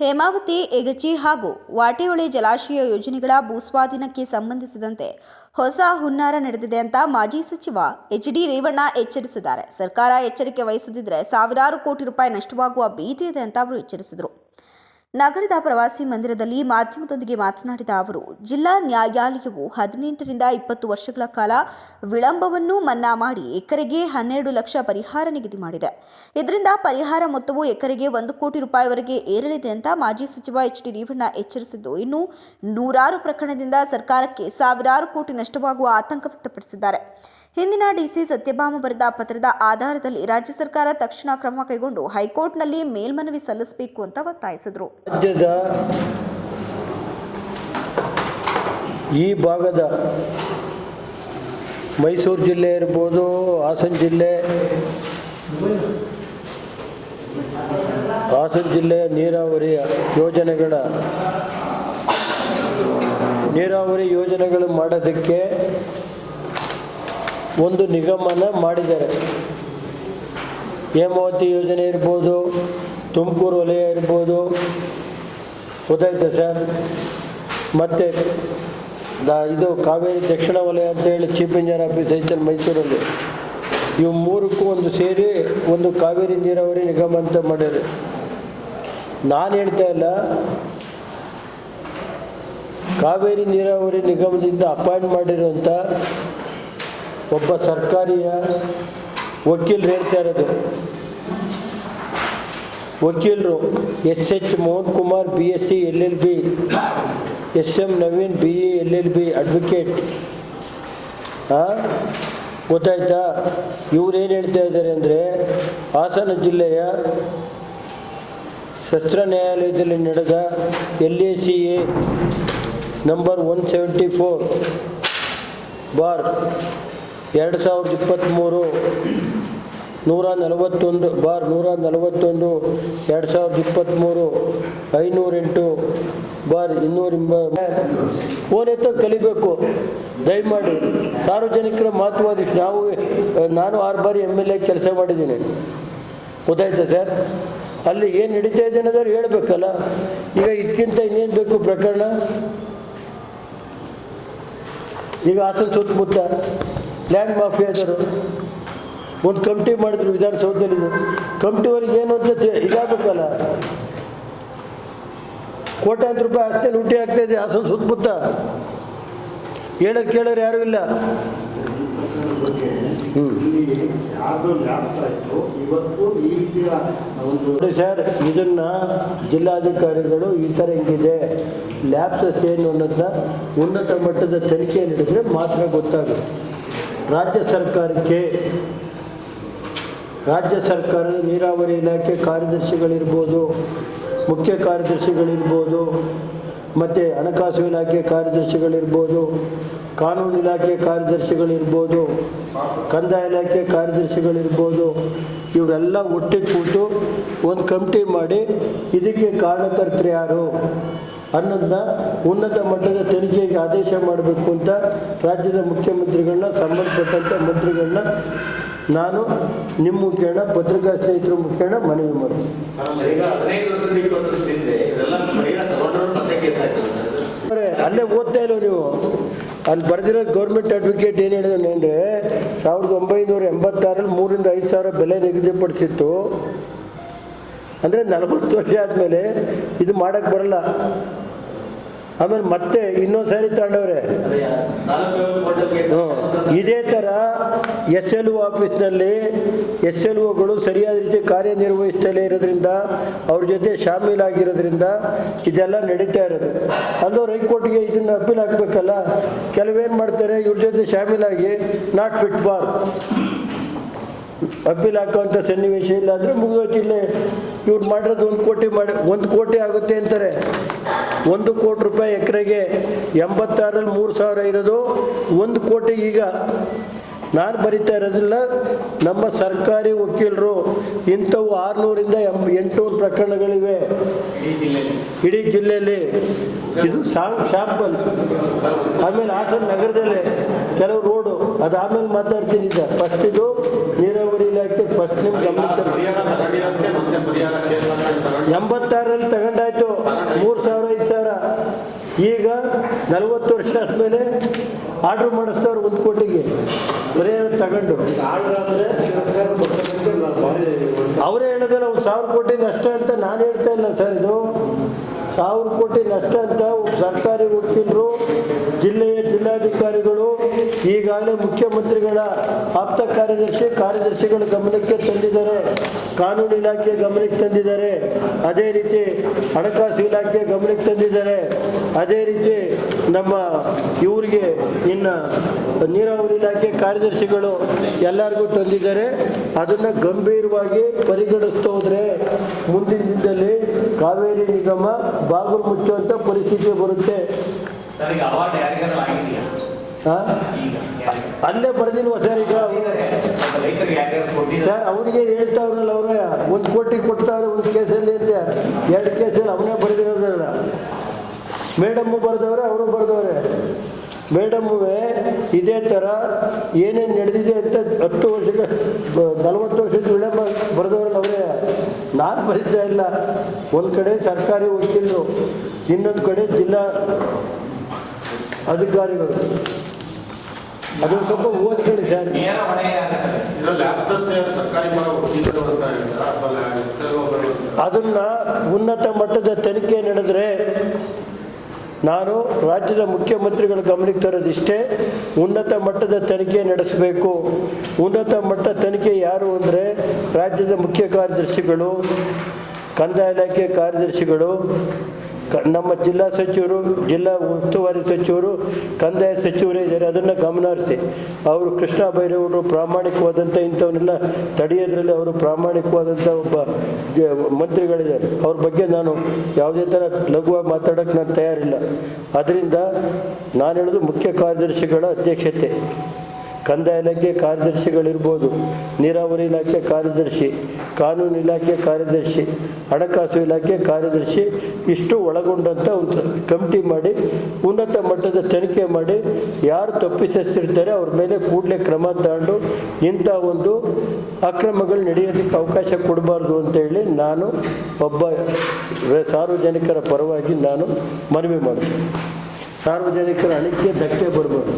ಹೇಮಾವತಿ ಎಗಚಿ ಹಾಗೂ ವಾಟೆಹೊಳೆ ಜಲಾಶಯ ಯೋಜನೆಗಳ ಭೂಸ್ವಾಧೀನಕ್ಕೆ ಸಂಬಂಧಿಸಿದಂತೆ ಹೊಸ ಹುನ್ನಾರ ನಡೆದಿದೆ ಅಂತ ಮಾಜಿ ಸಚಿವ ಎಚ್ ಡಿ ರೇವಣ್ಣ ಎಚ್ಚರಿಸಿದ್ದಾರೆ. ಸರ್ಕಾರ ಎಚ್ಚರಿಕೆ ವಹಿಸದಿದ್ದರೆ ಸಾವಿರಾರು ಕೋಟಿ ರೂಪಾಯಿ ನಷ್ಟವಾಗುವ ಭೀತಿ ಇದೆ ಅಂತ ಅವರು ಎಚ್ಚರಿಸಿದರು. ನಗರದ ಪ್ರವಾಸಿ ಮಂದಿರದಲ್ಲಿ ಮಾಧ್ಯಮದೊಂದಿಗೆ ಮಾತನಾಡಿದ ಅವರು, ಜಿಲ್ಲಾ ನ್ಯಾಯಾಲಯವು ಹದಿನೆಂಟರಿಂದ ಇಪ್ಪತ್ತು ವರ್ಷಗಳ ಕಾಲ ವಿಳಂಬವನ್ನು ಮನ್ನಾ ಮಾಡಿ ಎಕರೆಗೆ ಹನ್ನೆರಡು ಲಕ್ಷ ಪರಿಹಾರ ನಿಗದಿ ಮಾಡಿದೆ. ಇದರಿಂದ ಪರಿಹಾರ ಮೊತ್ತವು ಎಕರೆಗೆ ಒಂದು ಕೋಟಿ ರೂಪಾಯಿವರೆಗೆ ಏರಲಿದೆ ಅಂತ ಮಾಜಿ ಸಚಿವ ಎಚ್ ಡಿ ರೇವಣ್ಣ ಎಚ್ಚರಿಸಿದ್ದು, ಇನ್ನು ನೂರಾರು ಪ್ರಕರಣದಿಂದ ಸರ್ಕಾರಕ್ಕೆ ಸಾವಿರಾರು ಕೋಟಿ ನಷ್ಟವಾಗುವ ಆತಂಕ ವ್ಯಕ್ತಪಡಿಸಿದ್ದಾರೆ. ಹಿಂದಿನ ಡಿಸಿ ಸತ್ಯಭಾಮ ಬರೆದ ಪತ್ರದ ಆಧಾರದಲ್ಲಿ ರಾಜ್ಯ ಸರ್ಕಾರ ತಕ್ಷಣ ಕ್ರಮ ಕೈಗೊಂಡು ಹೈಕೋರ್ಟ್ನಲ್ಲಿ ಮೇಲ್ಮನವಿ ಸಲ್ಲಿಸಬೇಕು ಅಂತ ಒತ್ತಾಯಿಸಿದರು. ರಾಜ್ಯದ ಈ ಭಾಗದ ಮೈಸೂರು ಜಿಲ್ಲೆ ಇರ್ಬೋದು, ಹಾಸನ ಜಿಲ್ಲೆ, ಹಾಸನ ಜಿಲ್ಲೆಯ ನೀರಾವರಿ ಯೋಜನೆಗಳ ನೀರಾವರಿ ಯೋಜನೆಗಳು ಮಾಡೋದಕ್ಕೆ ಒಂದು ನಿಗಮನ ಮಾಡಿದ್ದಾರೆ. ಹೇಮಾವತಿ ಯೋಜನೆ ಇರ್ಬೋದು, ತುಮಕೂರು ವಲಯ ಇರ್ಬೋದು ಗೊತ್ತಾಯ್ತಾ ಸರ್ ಮತ್ತು ದ ಇದು ಕಾವೇರಿ ದಕ್ಷಿಣ ವಲಯ ಅಂತೇಳಿ ಚೀಫ್ ಇಂಜಿನಿಯರ್ ಆಫೀಸ್ ಐತೆ ಮೈಸೂರಲ್ಲಿ. ಇವು ಮೂರಕ್ಕೂ ಒಂದು ಸೇರಿ ಒಂದು ಕಾವೇರಿ ನೀರಾವರಿ ನಿಗಮ ಅಂತ ಮಾಡಿದ್ರು ನಾನು ಹೇಳ್ತಾ ಇಲ್ಲ, ಕಾವೇರಿ ನೀರಾವರಿ ನಿಗಮದಿಂದ ಅಪಾಯಿಂಟ್ ಮಾಡಿರುವಂಥ ಒಬ್ಬ ಸರ್ಕಾರಿಯ ವಕೀಲರು ಹೇಳ್ತಾ ಇರೋದು. ವಕೀಲರು S H Mohan Kumar B S C L L B S M Naveen B E L L B advocate. ಹಾಂ ಗೊತ್ತಾಯ್ತಾ? ಇವ್ರು ಏನು ಹೇಳ್ತಾ ಇದ್ದಾರೆ ಅಂದರೆ, ಹಾಸನ ಜಿಲ್ಲೆಯ ಶಸ್ತ್ರ ನ್ಯಾಯಾಲಯದಲ್ಲಿ ನಡೆದ L A C A number one seventy four bar ಎರಡು ಸಾವಿರದ ಇಪ್ಪತ್ತ್ಮೂರು ನೂರ ನಲವತ್ತೊಂದು ಬಾರ್ ನೂರ ನಲವತ್ತೊಂದು ಎರಡು ಸಾವಿರದ ಇಪ್ಪತ್ತ್ಮೂರು ಐನೂರೆಂಟು ಬಾರ್ ಇನ್ನೂರಿಂಬ ಫೋನ್ ಎತ್ತೋ ಕಲಿಬೇಕು. ದಯಮಾಡಿ ಸಾರ್ವಜನಿಕರ ಮಹತ್ವವಾದ ವಿಷಯ. ನಾವು ನಾನು ಆರು ಬಾರಿ ಎಂ ಎಲ್ ಎ ಕೆಲಸ ಮಾಡಿದ್ದೀನಿ. ಗೊತ್ತಾಯ್ತಾ ಸರ್? ಅಲ್ಲಿ ಏನು ನಡೀತಾ ಇದೆ ಅನ್ನೋದಾದ್ರು ಹೇಳಬೇಕಲ್ಲ. ಈಗ ಇದಕ್ಕಿಂತ ಇನ್ನೇನು ಬೇಕು ಪ್ರಕರಣ? ಈಗ ಹಾಸನ ಸುತ್ತಮುತ್ತ ಲ್ಯಾಂಡ್ ಮಾಫಿಯಾದರು ಒಂದು ಕಮಿಟಿ ಮಾಡಿದ್ರು ವಿಧಾನಸೌಧದಲ್ಲಿ ಕಮಿಟಿವರೆಗೆ ಏನು ಅಂತ ಇದಾಗಬೇಕಲ್ಲ. ಕೋಟ್ಯಾಂತರ ರೂಪಾಯಿ ಅಷ್ಟೇ ಲೂಟಿ ಆಗ್ತಾ ಇದೆ, ಹಾಸನ ಸುತ್ತಮುತ್ತ. ಹೇಳೋರು ಕೇಳೋರು ಯಾರೂ ಇಲ್ಲ. ಸರ್, ಇದನ್ನ ಜಿಲ್ಲಾಧಿಕಾರಿಗಳು ಈ ಥರ ಹೆಂಗಿದೆ. ಲ್ಯಾಬ್ಸಸ್ ಏನು ಅನ್ನೋದನ್ನ ಉನ್ನತ ಮಟ್ಟದ ತನಿಖೆ ನಡೆದರೆ ಮಾತ್ರ ಗೊತ್ತಾಗುತ್ತೆ. ರಾಜ್ಯ ಸರ್ಕಾರಕ್ಕೆ, ರಾಜ್ಯ ಸರ್ಕಾರದ ನೀರಾವರಿ ಇಲಾಖೆ ಕಾರ್ಯದರ್ಶಿಗಳಿರ್ಬೋದು, ಮುಖ್ಯ ಕಾರ್ಯದರ್ಶಿಗಳಿರ್ಬೋದು, ಮತ್ತು ಹಣಕಾಸು ಇಲಾಖೆ ಕಾರ್ಯದರ್ಶಿಗಳಿರ್ಬೋದು, ಕಾನೂನು ಇಲಾಖೆ ಕಾರ್ಯದರ್ಶಿಗಳಿರ್ಬೋದು, ಕಂದಾಯ ಇಲಾಖೆ ಕಾರ್ಯದರ್ಶಿಗಳಿರ್ಬೋದು, ಇವರೆಲ್ಲ ಒಟ್ಟಿಗೆ ಕೂತು ಒಂದು ಕಮಿಟಿ ಮಾಡಿ ಇದಕ್ಕೆ ಕಾರಣಕರ್ತರು ಯಾರು? ಅನ್ನೋದನ್ನ ಉನ್ನತ ಮಟ್ಟದ ತನಿಖೆಗೆ ಆದೇಶ ಮಾಡಬೇಕು ಅಂತ ರಾಜ್ಯದ ಮುಖ್ಯಮಂತ್ರಿಗಳನ್ನ ಸಂಬಂಧಪಟ್ಟಂಥ ಮಂತ್ರಿಗಳನ್ನ ನಾನು ನಿಮ್ಮ ಮುಖೇಣ ಪತ್ರಿಕಾ ಸ್ನೇಹಿತರ ಮುಖೇಣ ಮನವಿ ಮಾಡ್ತೀನಿ. ಅಲ್ಲೇ ಓದ್ತಾ ಇಲ್ಲ ನೀವು ಅಲ್ಲಿ ಬರೆದಿರೋ ಗೌರ್ಮೆಂಟ್ ಅಡ್ವೊಕೇಟ್ ಏನು ಹೇಳಿದಾನೆ ಅಂದರೆ ಸಾವಿರದ ಒಂಬೈನೂರ ಎಂಬತ್ತಾರಲ್ಲಿ ಮೂರಿಂದ ಐದು ಸಾವಿರ ಬೆಲೆ ನಿಗದಿಪಡಿಸಿತ್ತು. ಅಂದರೆ ನಲವತ್ತು ವರ್ಷ ಆದಮೇಲೆ ಇದು ಮಾಡೋಕ್ಕೆ ಬರಲ್ಲ. ಆಮೇಲೆ ಮತ್ತೆ ಇನ್ನೊಂದು ಸಾರಿ ತಗೊಂಡವ್ರೆ. ಹ್ಞೂ. ಇದೇ ಥರ ಎಸ್ ಎಲ್ ಒ ಆಫೀಸ್ನಲ್ಲಿ ಎಸ್ ಎಲ್ ಒಗಳು ಸರಿಯಾದ ರೀತಿ ಕಾರ್ಯನಿರ್ವಹಿಸ್ತಲೇ ಇರೋದ್ರಿಂದ, ಅವ್ರ ಜೊತೆ ಶಾಮೀಲಾಗಿರೋದ್ರಿಂದ ಇದೆಲ್ಲ ನಡೀತಾ ಇರೋದು. ಅಲ್ಲೋರು ಹೈಕೋರ್ಟ್ಗೆ ಇದನ್ನು ಅಪೀಲ್ ಹಾಕಬೇಕಲ್ಲ, ಕೆಲವೇನು ಮಾಡ್ತಾರೆ, ಇವ್ರ ಜೊತೆ ಶಾಮೀಲಾಗಿ ನಾಟ್ ಫಿಟ್ ಫಾರ್ ಅಪೀಲ್ ಹಾಕುವಂಥ ಸನ್ನಿವೇಶ ಇಲ್ಲ ಅಂದರೆ ಮುಗಿದೋಚಿಲ್ಲೇ ಇವ್ರು ಮಾಡಿರೋದು ಒಂದು ಕೋಟಿ ಮಾಡಿ, ಒಂದು ಕೋಟಿ ಆಗುತ್ತೆ ಅಂತಾರೆ. ಒಂದು ಕೋಟಿ ರೂಪಾಯಿ ಎಕರೆಗೆ ಎಂಬತ್ತಾರಲ್ಲಿ ಮೂರು ಸಾವಿರ ಇರೋದು, ಒಂದು ಕೋಟಿ ಈಗ ನಾನು ಬರಿತಾ ಇರೋದಿಲ್ಲ ನಮ್ಮ ಸರ್ಕಾರಿ ವಕೀಲರು ಇಂಥವು ಆರುನೂರಿಂದ ಎಂಬ ಎಂಟುನೂರು ಪ್ರಕರಣಗಳಿವೆ. ಇಡೀ ಜಿಲ್ಲೆಯಲ್ಲಿ. ಇದು ಸಾಂಗ್ ಶಾಂಪಲ್. ಆಮೇಲೆ ಹಾಸನ ನಗರದಲ್ಲೇ. ಕೆಲವು ರೋಡು ಅದಾದ್ಮೇಲೆ ಮಾತಾಡ್ತೀನಿ ಸರ್ ಫಸ್ಟ್ ಇದು ನೀರಾವರಿ ಇಲಾಖೆ ಫಸ್ಟ್ ತಗೊಂಡು ಎಂಬತ್ತಾರರಲ್ಲಿ ತಗೊಂಡಾಯ್ತು. ಮೂರು ಸಾವಿರ, ಐದು ಸಾವಿರ. ಈಗ ನಲವತ್ತು ವರ್ಷ ಆದಮೇಲೆ ಆರ್ಡ್ರ್ ಮಾಡಿಸ್ತವ್ರು ಒಂದು ಕೋಟಿಗೆ. ಪರಿಹಾರ ತಗೊಂಡು. ಅವರೇ ಹೇಳಿದ್ರೆ ಒಂದು ಸಾವಿರ ಕೋಟಿ ಅಷ್ಟೇ ಅಂತ ನಾನು ಹೇಳ್ತಾ ಇಲ್ಲ ಸರ್ ಇದು. ಸಾವಿರ ಕೋಟಿ ನಷ್ಟ ಅಂತ ಸರ್ಕಾರಿ ವಕೀಲರು, ಜಿಲ್ಲೆಯ ಜಿಲ್ಲಾಧಿಕಾರಿಗಳು, ಈಗಾಗಲೇ ಮುಖ್ಯಮಂತ್ರಿಗಳ ಆಪ್ತ ಕಾರ್ಯದರ್ಶಿ, ಕಾರ್ಯದರ್ಶಿಗಳ ಗಮನಕ್ಕೆ ತಂದಿದ್ದಾರೆ. ಕಾನೂನು ಇಲಾಖೆ ಗಮನಕ್ಕೆ ತಂದಿದ್ದಾರೆ. ಅದೇ ರೀತಿ ಹಣಕಾಸು ಇಲಾಖೆ ಗಮನಕ್ಕೆ ತಂದಿದ್ದಾರೆ. ಅದೇ ರೀತಿ ನಮ್ಮ ಇವರಿಗೆ ಇನ್ನು ನೀರಾವರಿ ಇಲಾಖೆ ಕಾರ್ಯದರ್ಶಿಗಳು ಎಲ್ಲರಿಗೂ ತಂದಿದ್ದಾರೆ. ಅದನ್ನು ಗಂಭೀರವಾಗಿ ಪರಿಗಣಿಸ್ತಾ ಹೋದರೆ ಮುಂದಿನ ದಿನದಲ್ಲಿ ಕಾವೇರಿ ನಿಗಮ ಬಾಗಿಲು ಮುಚ್ಚುವಂಥ ಪರಿಸ್ಥಿತಿ ಬರುತ್ತೆ? ಅಲ್ಲೇ ಬರ್ದಿಲ್ವ ಸರ್ ಈಗ? ಸರ್ ಅವರಿಗೆ ಹೇಳ್ತಾವ್ರಲ್ಲ ಅವರೇ ಒಂದು ಕೋಟಿ ಕೊಡ್ತಾವ್ರೆ ಒಂದು ಕೇಸಲ್ಲಿ ಅಂತ. ಎರಡು ಕೇಸಲ್ಲಿ ಅವನೇ ಬರೆದಿರೋದಲ್ಲ ಮೇಡಮ್ಮು ಬರೆದವ್ರೆ ಅವರು ಬರೆದವ್ರೆ. ಮೇಡಮ್ಮುವೆ ಇದೇ ಥರ ಏನೇನು ನಡೆದಿದೆ ಅಂತ ಹತ್ತು ವರ್ಷಕ್ಕೆ ನಲವತ್ತು ವರ್ಷದ ವಿಳಂಬ ಬರೆದವ್ರಲ್ಲ ಅವರೇ ನಾನು ಬರೀತಾ ಇಲ್ಲ. ಒಂದು ಕಡೆ ಸರ್ಕಾರಿ ವಕೀಲರು ಇನ್ನೊಂದು ಕಡೆ ಜಿಲ್ಲಾ ಅಧಿಕಾರಿಗಳು. ಅದೊಂದು ಸ್ವಲ್ಪ ಓದ್ಕೊಳ್ಳಿ ಸರ್. ಅದನ್ನು ಉನ್ನತ ಮಟ್ಟದ ತನಿಖೆ ನಡೆದರೆ ನಾನು ರಾಜ್ಯದ ಮುಖ್ಯಮಂತ್ರಿಗಳ ಗಮನಕ್ಕೆ ತರೋದಿಷ್ಟೇ ಉನ್ನತ ಮಟ್ಟದ ತನಿಖೆ ನಡೆಸಬೇಕು. ಉನ್ನತ ಮಟ್ಟ ತನಿಖೆ ಯಾರು ಅಂದರೆ ರಾಜ್ಯದ ಮುಖ್ಯ ಕಾರ್ಯದರ್ಶಿಗಳು, ಕಂದಾಯ ಇಲಾಖೆ ಕಾರ್ಯದರ್ಶಿಗಳು ನಮ್ಮ ಜಿಲ್ಲಾ ಸಚಿವರು, ಜಿಲ್ಲಾ ಉಸ್ತುವಾರಿ ಸಚಿವರು, ಕಂದಾಯ ಸಚಿವರೇ ಇದ್ದಾರೆ. ಅದನ್ನು ಗಮನಹರಿಸಿ. ಅವರು ಕೃಷ್ಣ ಬೈರೇಗೌಡರು ಪ್ರಾಮಾಣಿಕವಾದಂಥ ಇಂಥವನ್ನೆಲ್ಲ ತಡೆಯೋದ್ರಲ್ಲಿ ಅವರು ಪ್ರಾಮಾಣಿಕವಾದಂಥ ಒಬ್ಬ ಮಂತ್ರಿಗಳಿದ್ದಾರೆ. ಅವ್ರ ಬಗ್ಗೆ ನಾನು ಯಾವುದೇ ಥರ ಲಘುವಾಗಿ ಮಾತಾಡೋಕ್ಕೆ ನಾನು ತಯಾರಿಲ್ಲ. ಅದರಿಂದ ನಾನು ಹೇಳೋದು ಮುಖ್ಯ ಕಾರ್ಯದರ್ಶಿಗಳ ಅಧ್ಯಕ್ಷತೆ. ಕಂದಾಯ ಇಲಾಖೆ ಕಾರ್ಯದರ್ಶಿಗಳಿರ್ಬೋದು, ನೀರಾವರಿ ಇಲಾಖೆ ಕಾರ್ಯದರ್ಶಿ ಕಾನೂನು ಇಲಾಖೆ ಕಾರ್ಯದರ್ಶಿ, ಹಣಕಾಸು ಇಲಾಖೆ ಕಾರ್ಯದರ್ಶಿ ಇಷ್ಟು ಒಳಗೊಂಡಂಥ ಒಂದು ಕಮಿಟಿ ಮಾಡಿ, ಉನ್ನತ ಮಟ್ಟದ ತನಿಖೆ ಮಾಡಿ, ಯಾರು ತಪ್ಪಿಸಿರ್ತಾರೆ ಅವ್ರ ಮೇಲೆ ಕೂಡಲೇ ಕ್ರಮ ತಗೊಂಡು ಇಂಥ ಒಂದು ಅಕ್ರಮಗಳು ನಡೆಯೋದಕ್ಕೆ ಅವಕಾಶ ಕೊಡಬಾರ್ದು ಅಂತೇಳಿ ನಾನು ಒಬ್ಬ ಸಾರ್ವಜನಿಕರ ಪರವಾಗಿ ನಾನು ಮನವಿ ಮಾಡ್ತೀನಿ. ಸಾರ್ವಜನಿಕರ ಅಣಿಕೆ ಧಕ್ಕೆ ಬರಬಾರ್ದು.